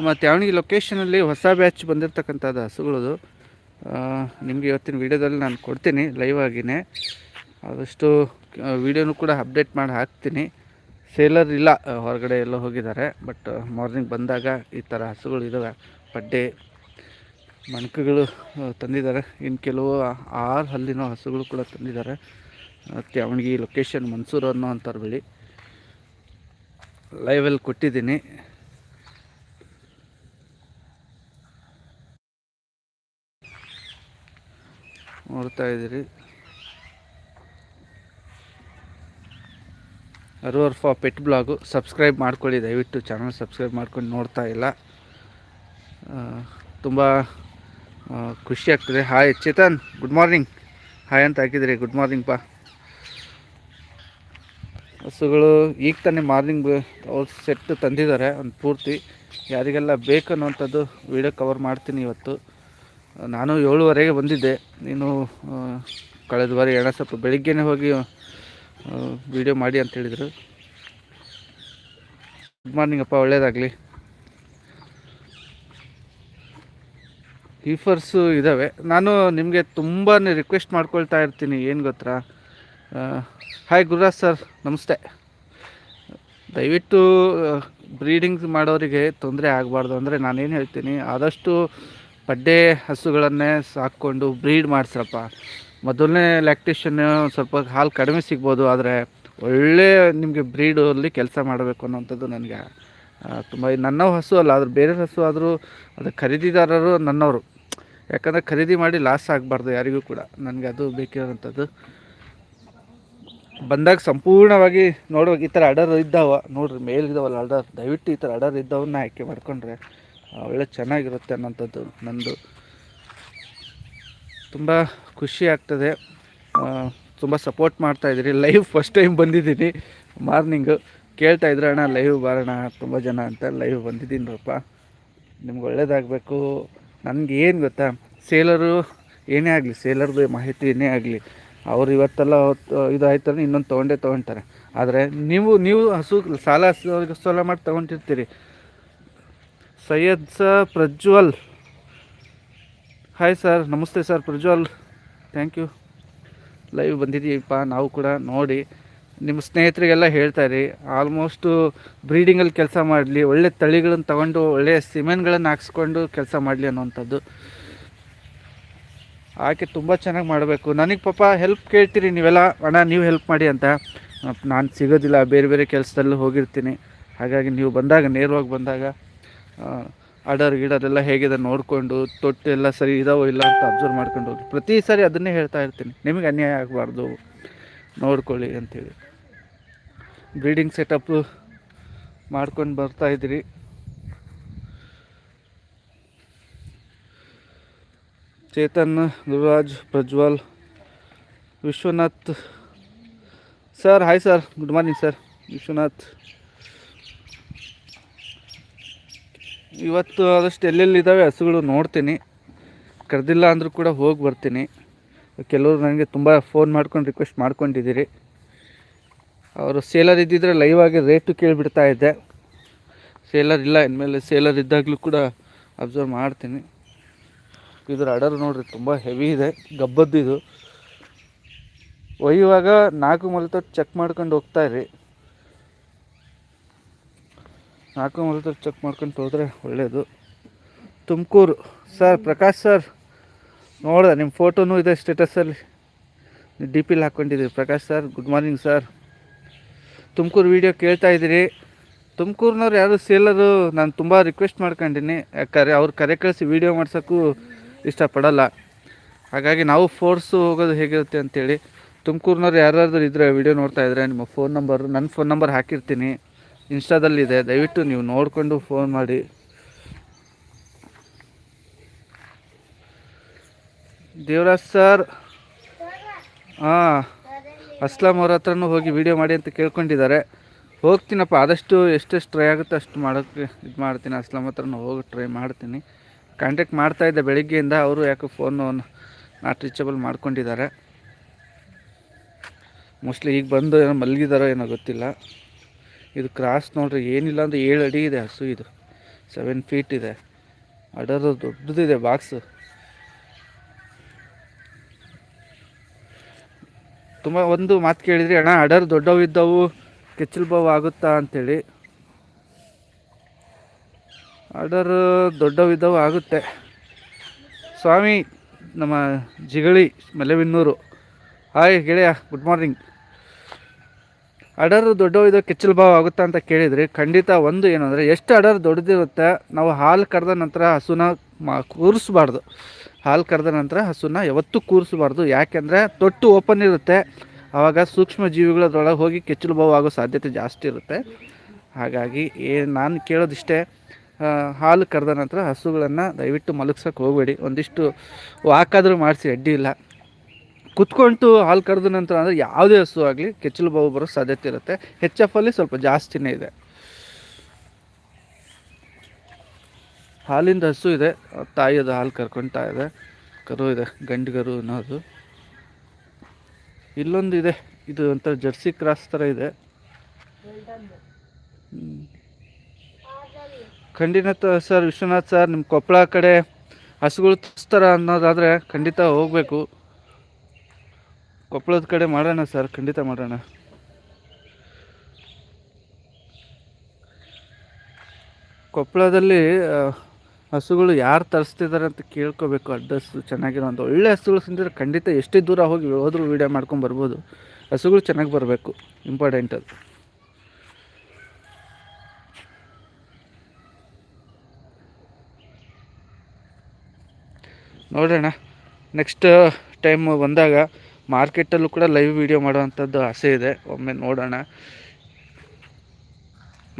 ನಮ್ಮ ಅವನಿಗೆ ಲೊಕೇಶನಲ್ಲಿ ಹೊಸ ಬ್ಯಾಚ್ ಬಂದಿರತಕ್ಕಂಥದ್ದು ಹಸುಗಳದು. ನಿಮಗೆ ಇವತ್ತಿನ ವೀಡಿಯೋದಲ್ಲಿ ನಾನು ಕೊಡ್ತೀನಿ ಲೈವ್ ಆಗಿನೇ. ಆದಷ್ಟು ವೀಡಿಯೋನು ಕೂಡ ಅಪ್ಡೇಟ್ ಮಾಡಿ ಹಾಕ್ತೀನಿ. ಸೇಲರ್ ಇಲ್ಲ ಹೊರಗಡೆ ಎಲ್ಲ ಹೋಗಿದ್ದಾರೆ. ಬಟ್ ಮಾರ್ನಿಂಗ್ ಬಂದಾಗ ಈ ಥರ ಹಸುಗಳು ಇದ್ದಾವೆ ಪಡ್ಡೆ ಮಣಕಗಳು ತಂದಿದ್ದಾರೆ. ಇನ್ನು ಕೆಲವು ಆರು ಹಲ್ಲಿನ ಹಸುಗಳು ಕೂಡ ತಂದಿದ್ದಾರೆ. ಆ, ತ್ಯಾವಣಗಿ ಲೊಕೇಶನ್ ಮನ್ಸೂರು ಅನ್ನೋ ಅಂತಾರೆ ಬಿಡಿ ಲೈವಲ್ಲಿ ಕೊಟ್ಟಿದ್ದೀನಿ. ನೋಡ್ತಾ ಇದ್ದೀರಿ. ಅರುವರ್ ಫಾ ಪೆಟ್ ಬ್ಲಾಗು. ಸಬ್ಸ್ಕ್ರೈಬ್ ಮಾಡ್ಕೊಳ್ಳಿ, ದಯವಿಟ್ಟು ಚಾನಲ್ ಸಬ್ಸ್ಕ್ರೈಬ್ ಮಾಡ್ಕೊಂಡು ನೋಡ್ತಾ ಇಲ್ಲ. ತುಂಬ ಖುಷಿ ಆಗ್ತದೆ. Hi Chethan. Good morning hi ಅಂತ ಹಾಕಿದ್ರಿ. ಗುಡ್ ಮಾರ್ನಿಂಗ್ ಪಾ. ಹಸುಗಳು ಈಗ ತಾನೇ ಮಾರ್ನಿಂಗ್ ಅವ್ರು ಸೆಟ್ ತಂದಿದ್ದಾರೆ, ಒಂದು ಪೂರ್ತಿ. ಯಾರಿಗೆಲ್ಲ ಬೇಕು ಅನ್ನೋವಂಥದ್ದು ವೀಡಿಯೋ ಕವರ್ ಮಾಡ್ತೀನಿ ಇವತ್ತು. ನಾನು ಏಳುವರೆಗೆ ಬಂದಿದ್ದೆ. ನೀನು ಕಳೆದ ಬಾರಿ ಎಣ ಸ್ವಲ್ಪ ಬೆಳಿಗ್ಗೆನೇ ಹೋಗಿ ವಿಡಿಯೋ ಮಾಡಿ ಅಂತ ಹೇಳಿದರು. ಗುಡ್ ಮಾರ್ನಿಂಗ್ ಅಪ್ಪ, ಒಳ್ಳೇದಾಗಲಿ. ಹೀಫರ್ಸು ಇದ್ದಾವೆ ನಾನು ನಿಮಗೆ ತುಂಬಾ ರಿಕ್ವೆಸ್ಟ್ ಮಾಡ್ಕೊಳ್ತಾ ಇರ್ತೀನಿ, ಏನು ಗೊತ್ತಾ? ಹಾಯ್ ಗುರುರಾಜ್ ಸರ್ ನಮಸ್ತೆ. ದಯವಿಟ್ಟು ಬ್ರೀಡಿಂಗ್ಸ್ ಮಾಡೋರಿಗೆ ತೊಂದರೆ ಆಗಬಾರ್ದು ಅಂದರೆ ನಾನೇನು ಹೇಳ್ತೀನಿ, ಆದಷ್ಟು ಪಡ್ಡೆ ಹಸುಗಳನ್ನೇ ಸಾಕ್ಕೊಂಡು ಬ್ರೀಡ್ ಮಾಡಿಸ್ರಪ್ಪ. ಮೊದಲನೇ ಲ್ಯಾಕ್ಟೇಷನ್ ಸ್ವಲ್ಪ ಹಾಲು ಕಡಿಮೆ ಸಿಗ್ಬೋದು, ಆದರೆ ಒಳ್ಳೆ ನಿಮಗೆ ಬ್ರೀಡಲ್ಲಿ ಕೆಲಸ ಮಾಡಬೇಕು ಅನ್ನೋವಂಥದ್ದು ನನಗೆ ತುಂಬ ನನ್ನ ಹಸು ಅಲ್ಲ ಅದ್ರ ಬೇರೆ ಹಸು ಆದರೂ ಅದು ಖರೀದಿದಾರರು ನನ್ನವರು. ಯಾಕಂದರೆ ಖರೀದಿ ಮಾಡಿ ಲಾಸ್ ಆಗಬಾರ್ದು ಯಾರಿಗೂ ಕೂಡ, ನನಗೆ ಅದು ಬೇಕಿರೋಂಥದ್ದು. ಬಂದಾಗ ಸಂಪೂರ್ಣವಾಗಿ ನೋಡುವಾಗ ಈ ಥರ ಅಡರ್ ಇದ್ದಾವ, ನೋಡ್ರಿ ಮೇಲಿದ್ದಾವಲ್ಲ ಅಡರ್, ದಯವಿಟ್ಟು ಈ ಥರ ಅಡರ್ ಇದ್ದವನ್ನ ಆಯ್ಕೆ ಮಾಡ್ಕೊಂಡ್ರೆ. ಒಳ್ಳೆ ಚೆನ್ನಾಗಿರುತ್ತೆ ಅನ್ನೋಂಥದ್ದು ನಂದು. ತುಂಬ ಖುಷಿ ಆಗ್ತದೆ. ತುಂಬ ಸಪೋರ್ಟ್ ಮಾಡ್ತಾಯಿದ್ದೀರಿ ಲೈವ್ ಫಸ್ಟ್ ಟೈಮ್ ಬಂದಿದ್ದೀನಿ. ಮಾರ್ನಿಂಗು ಕೇಳ್ತಾ ಇದ್ರೆ, ಅಣ್ಣ ಲೈವ್ ಬರೋಣ ತುಂಬ ಜನ ಅಂತ ಲೈವ್ ಬಂದಿದ್ದೀನಿ ರಪ್ಪ ನಿಮ್ಗೆ ಒಳ್ಳೇದಾಗಬೇಕು. ನನಗೆ ಏನು ಗೊತ್ತಾ? ಸೇಲರು ಏನೇ ಆಗಲಿ ಸೇಲರ್ದು ಮಾಹಿತಿ ಏನೇ ಆಗಲಿ, ಅವ್ರು ಇವತ್ತೆಲ್ಲ ಹೊತ್ತು, ಇದು ಆಯ್ತಾರೆ ಇನ್ನೊಂದು ತೊಗೊಂಡೇ ತೊಗೊಳ್ತಾರೆ ಆದರೆ ನೀವು ನೀವು ಹಸು, ಸಾಲ ಸಾಲ ಮಾಡಿ ತೊಗೊಂಡಿರ್ತೀರಿ. Syed sir Prajwal. Hi sir ನಮಸ್ತೆ sir Prajwal. Thank you live ಬಂದಿದ್ದೀವಿಪ್ಪ ನಾವು ಕೂಡ ನೋಡಿ. ನಿಮ್ಮ ಸ್ನೇಹಿತರಿಗೆಲ್ಲ ಹೇಳ್ತಾ ಇರಿ ಆಲ್ಮೋಸ್ಟು ಬ್ರೀಡಿಂಗಲ್ಲಿ ಕೆಲಸ ಮಾಡಲಿ, ಒಳ್ಳೆ ತಳಿಗಳನ್ನು ತಗೊಂಡು ಒಳ್ಳೆಯ ಸಿಮೆಂಟ್ಗಳನ್ನು ಹಾಕ್ಸ್ಕೊಂಡು ಕೆಲಸ ಮಾಡಲಿ ಅನ್ನೋವಂಥದ್ದು. ಆಕೆ ತುಂಬ ಚೆನ್ನಾಗಿ ಮಾಡಬೇಕು. ನನಗೆ ಪಾಪ ಹೆಲ್ಪ್ ಕೇಳ್ತೀರಿ ನೀವೆಲ್ಲ, ಅಣ್ಣ ನೀವು ಹೆಲ್ಪ್ ಮಾಡಿ ಅಂತ. ನಾನು ಸಿಗೋದಿಲ್ಲ, ಬೇರೆ ಬೇರೆ ಕೆಲಸದಲ್ಲೂ ಹೋಗಿರ್ತೀನಿ. ಹಾಗಾಗಿ ನೀವು ಬಂದಾಗ, ನೇರವಾಗಿ ಬಂದಾಗ ಆರ್ಡರ್ ಗಿಡರ್ ಎಲ್ಲ ಹೇಗಿದೆ ನೋಡಿಕೊಂಡು ತೊಟ್ಟು ಎಲ್ಲ ಸರಿ ಇದಾವೋ ಇಲ್ಲ ಅಂತ ಅಬ್ಸರ್ವ್ ಮಾಡ್ಕೊಂಡು ಹೋಗಿ. ಪ್ರತಿ ಸಾರಿ ಅದನ್ನೇ ಹೇಳ್ತಾ ಇರ್ತೀನಿ. ನಿಮಗೆ ಅನ್ಯಾಯ ಆಗಬಾರ್ದು. ನೋಡ್ಕೊಳ್ಳಿ ಅಂಥೇಳಿ ಬ್ರೀಡಿಂಗ್ ಸೆಟಪ್ ಮಾಡ್ಕೊಂಡು ಬರ್ತಾ ಇದ್ದೀರಿ. Chethan Gururaj Prajwal, Vishwanath. Sir hi sir good morning sir Vishwanath. ಇವತ್ತು ಆದಷ್ಟು ಎಲ್ಲೆಲ್ಲಿದ್ದಾವೆ ಹಸುಗಳು ನೋಡ್ತೀನಿ. ಕರೆದಿಲ್ಲ ಅಂದರೂ ಕೂಡ ಹೋಗಿ ಬರ್ತೀನಿ. ಕೆಲವರು ನನಗೆ ತುಂಬ ಫೋನ್ ಮಾಡ್ಕೊಂಡು ರಿಕ್ವೆಸ್ಟ್ ಮಾಡ್ಕೊಂಡಿದ್ದೀರಿ. ಅವರು ಸೇಲರ್ ಇದ್ದಿದ್ರೆ ಲೈವ್ ಆಗಿ ರೇಟು ಕೇಳಿಬಿಡ್ತಾ ಇದ್ದೆ. ಸೇಲರ್ ಇಲ್ಲ, ಇನ್ಮೇಲೆ ಸೇಲರ್ ಇದ್ದಾಗಲೂ ಕೂಡ ಅಬ್ಸರ್ವ್ ಮಾಡ್ತೀನಿ. ಇದ್ರ ಅಡರ್ ನೋಡಿರಿ, ತುಂಬ ಹೆವಿ ಇದೆ ಗಬ್ಬದ್ದು ಇದು ಒಯ್ಯುವಾಗ ನಾಲ್ಕು ಮೊಲತೊಟ್ಟು ಚೆಕ್ ಮಾಡ್ಕೊಂಡು ಹೋಗ್ತಾ ನಾಲ್ಕು ಮೊಲತೊಟ್ಟು ಚೆಕ್ ಮಾಡ್ಕೊಂಡು ಹೋದರೆ ಒಳ್ಳೆಯದು ತುಮಕೂರು. ಸರ್ ಪ್ರಕಾಶ್ ಸರ್ ನೋಡಿದೆ ನಿಮ್ಮ ಫೋಟೋನೂ ಇದೆ ಸ್ಟೇಟಸಲ್ಲಿ ಡಿ ಪಿಲಿ ಹಾಕ್ಕೊಂಡಿದ್ದೀರಿ Prakash sir good morning sir Tumakuru video ಕೇಳ್ತಾ ಇದ್ದೀರಿ. ತುಮಕೂರಿನವ್ರು ಯಾರು ಸೇಲರು, ನಾನು ತುಂಬ ರಿಕ್ವೆಸ್ಟ್ ಮಾಡ್ಕೊಂಡಿನಿ. ಯಾಕೆ ಅವ್ರು ಕರೆ ಕಳಿಸಿ ವೀಡಿಯೋ ಮಾಡ್ಸೋಕ್ಕೂ ಇಷ್ಟಪಡಲ್ಲ. ಹಾಗಾಗಿ ನಾವು ಫೋರ್ಸು ಹೋಗೋದು ಹೇಗಿರುತ್ತೆ ಅಂತೇಳಿ. ತುಮಕೂರಿನವ್ರು ಯಾರಾದ್ರೂ ಇದ್ದರೆ ವೀಡಿಯೋ ನೋಡ್ತಾ ಇದ್ದರೆ ನಿಮ್ಮ ಫೋನ್ ನಂಬರ್ ನನ್ನ ಫೋನ್ ನಂಬರ್ ಹಾಕಿರ್ತೀನಿ. ಇನ್ಸ್ಟಾದಲ್ಲಿದೆ, ದಯವಿಟ್ಟು ನೀವು ನೋಡಿಕೊಂಡು ಫೋನ್ ಮಾಡಿ. ದೇವರಾಜ್ ಸರ್. ಹಾಂ, ಅಸ್ಲಾಂ ಅವ್ರ ಹತ್ರನೂ ಹೋಗಿ ವೀಡಿಯೋ ಮಾಡಿ ಅಂತ ಕೇಳ್ಕೊಂಡಿದ್ದಾರೆ. ಹೋಗ್ತೀನಪ್ಪ, ಆದಷ್ಟು ಎಷ್ಟೆಷ್ಟು ಟ್ರೈ ಆಗುತ್ತೆ ಅಷ್ಟು ಮಾಡೋಕ್ಕೆ ಇದು ಮಾಡ್ತೀನಿ, ಅಸ್ಲಾಂ ಹತ್ರನೂ ಹೋಗಿ ಟ್ರೈ ಮಾಡ್ತೀನಿ. ಕಾಂಟ್ಯಾಕ್ಟ್ ಮಾಡ್ತಾಯಿದ್ದೆ ಬೆಳಿಗ್ಗೆಯಿಂದ, ಅವರು ಯಾಕೆ ಫೋನು ನಾಟ್ ರೀಚಬಲ್ ಮಾಡ್ಕೊಂಡಿದ್ದಾರೆ. ಮೋಸ್ಟ್ಲಿ ಈಗ ಬಂದು ಏನೋ ಮಲಗಿದಾರೋ ಏನೋ ಗೊತ್ತಿಲ್ಲ. ಇದು ಕ್ರಾಸ್ ನೋಡ್ರಿ, ಏನಿಲ್ಲ ಅಂದರೆ ಏಳು ಅಡಿ ಇದೆ ಹಸು ಇದು. ಸೆವೆನ್ ಫೀಟ್ ಇದೆ. ಅಡರ್ ದೊಡ್ಡದಿದೆ ಬಾಕ್ಸ್ ತುಂಬ ಒಂದು ಮಾತು ಕೇಳಿದ್ರಿ, ಅಣ್ಣ, ಅಡರ್ ದೊಡ್ಡವು ಇದ್ದವು, ಕೆಚ್ಚಲು ಬಾವು ಆಗುತ್ತಾ ಅಂತೇಳಿ. ಆರ್ಡರ್ ದೊಡ್ಡವಿದ್ದವು ಆಗುತ್ತೆ. ಸ್ವಾಮಿ, ನಮ್ಮ ಜಿಗಳಿ ಮಲೆಬೆನ್ನೂರು ಹಾಯ್ ಗೆಳೆಯ ಗುಡ್ ಮಾರ್ನಿಂಗ್ ಅಡರ್ ದೊಡ್ಡವಿದ ಕೆಚ್ಚಲು ಭಾವ ಆಗುತ್ತಾ ಅಂತ ಕೇಳಿದ್ರಿ ಖಂಡಿತ ಒಂದು ಏನು ಅಂದರೆ ಎಷ್ಟು ಅಡರ್ ದೊಡ್ಡದಿರುತ್ತೆ, ನಾವು ಹಾಲು ಕರೆದ ನಂತರ ಹಸುನ ಮಾ ಕೂರಿಸ್ಬಾರ್ದು. ಹಾಲು ಕರೆದ ನಂತರ ಹಸುನ ಯಾವತ್ತೂ ಕೂರಿಸ್ಬಾರ್ದು. ಯಾಕೆಂದರೆ ತೊಟ್ಟು ಓಪನ್ ಇರುತ್ತೆ, ಆವಾಗ ಸೂಕ್ಷ್ಮ ಜೀವಿಗಳದ್ರೊಳಗೆ ಹೋಗಿ ಕೆಚ್ಚಲು ಭಾವ ಆಗೋ ಸಾಧ್ಯತೆ ಜಾಸ್ತಿ ಇರುತ್ತೆ. ಹಾಗಾಗಿ ಏ ನಾನು ಕೇಳೋದಿಷ್ಟೇ ಹಾಲು ಕರೆದ ನಂತರ ಹಸುಗಳನ್ನು ದಯವಿಟ್ಟು ಮಲಗ್ಸೋಕೆ ಹೋಗಬೇಡಿ. ಒಂದಿಷ್ಟು ವಾಕಾದರೂ ಮಾಡಿಸಿ, ಅಡ್ಡಿ ಇಲ್ಲ. ಕುತ್ಕೊಂಡು ಹಾಲು ಕರೆದ ನಂತರ ಅಂದರೆ ಯಾವುದೇ ಹಸು ಆಗಲಿ ಕೆಚ್ಚಲು ಬಾವು ಬರೋ ಸಾಧ್ಯತೆ ಇರುತ್ತೆ. ಹೆಚ್ ಎಫ್ ಅಲ್ಲಿ ಸ್ವಲ್ಪ ಜಾಸ್ತಿನೇ ಇದೆ. ಹಾಲಿಂದ ಹಸು ಇದೆ. ತಾಯಿಯದು ಹಾಲು ಕರ್ಕೊಳ್ತಾ ಇದೆ. ಕರು ಇದೆ, ಗಂಡು ಕರು ಅನ್ನೋದು. ಇಲ್ಲೊಂದು ಇದೆ. ಇದು ಒಂಥರ ಜರ್ಸಿ ಕ್ರಾಸ್ ಥರ ಇದೆ. ಖಂಡಿತ ಸರ್, ವಿಶ್ವನಾಥ್ ಸರ್ ನಿಮ್ಮ ಕೊಪ್ಪಳ ಕಡೆ ಹಸುಗಳು ತರ ಅನ್ನೋದಾದರೆ ಖಂಡಿತ ಹೋಗಬೇಕು. ಕೊಪ್ಪಳದ ಕಡೆ ಮಾಡೋಣ ಸರ್, ಖಂಡಿತ ಮಾಡೋಣ. ಕೊಪ್ಪಳದಲ್ಲಿ ಹಸುಗಳು ಯಾರು ತರಿಸ್ತಿದ್ದಾರೆ ಅಂತ ಕೇಳ್ಕೋಬೇಕು. ಅಡ್ರೆಸ್ ಚೆನ್ನಾಗಿರೋ ಒಂದು ಒಳ್ಳೆ ಹಸುಗಳು ತಿಂದರೆ ಖಂಡಿತ ಎಷ್ಟೇ ದೂರ ಹೋಗಿ ಹೋದ್ರೂ ವೀಡಿಯೋ ಮಾಡ್ಕೊಂಡು ಬರ್ಬೋದು. ಹಸುಗಳು ಚೆನ್ನಾಗಿ ಬರಬೇಕು. ಇಂಪಾರ್ಟೆಂಟ್ ಅದು. ನೋಡೋಣ. ನೆಕ್ಸ್ಟ್ ಟೈಮ್ ಬಂದಾಗ ಮಾರ್ಕೆಟಲ್ಲೂ ಕೂಡ ಲೈವ್ ವಿಡಿಯೋ ಮಾಡುವಂಥದ್ದು ಆಸೆ ಇದೆ. ಒಮ್ಮೆ ನೋಡೋಣ.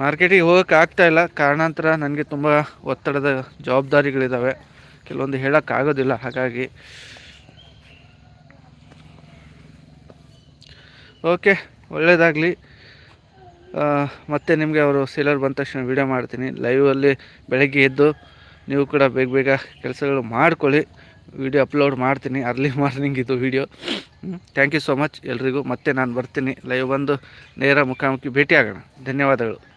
ಮಾರ್ಕೆಟಿಗೆ ಹೋಗೋಕೆ ಇಲ್ಲ. ಕಾರಣಾಂತರ ನನಗೆ ತುಂಬ ಒತ್ತಡದ ಜವಾಬ್ದಾರಿಗಳಿದ್ದಾವೆ ಕೆಲವೊಂದು ಹೇಳೋಕ್ಕಾಗೋದಿಲ್ಲ ಹಾಗಾಗಿ ಓಕೆ ಒಳ್ಳೆಯದಾಗಲಿ ಮತ್ತೆ ನಿಮಗೆ ಅವರು ಸೇಲರ್ ಬಂದ ತಕ್ಷಣ ವೀಡಿಯೋ ಮಾಡ್ತೀನಿ. ಲೈವಲ್ಲಿ ಬೆಳಗ್ಗೆ ಎದ್ದು ನೀವು ಕೂಡ ಬೇಗ ಬೇಗ ಕೆಲಸಗಳು ಮಾಡ್ಕೊಳ್ಳಿ. ವಿಡಿಯೋ ಅಪ್ಲೋಡ್ ಮಾಡ್ತೀನಿ. ಅರ್ಲಿ ಮಾರ್ನಿಂಗ್ ಇದು video. Thank you so much ಎಲ್ರಿಗೂ. ಮತ್ತೆ ನಾನು ಬರ್ತೀನಿ. ಲೈವ್ ಬಂದು ನೇರ ಮುಖಾಮುಖಿ ಭೇಟಿ ಆಗೋಣ ಧನ್ಯವಾದಗಳು.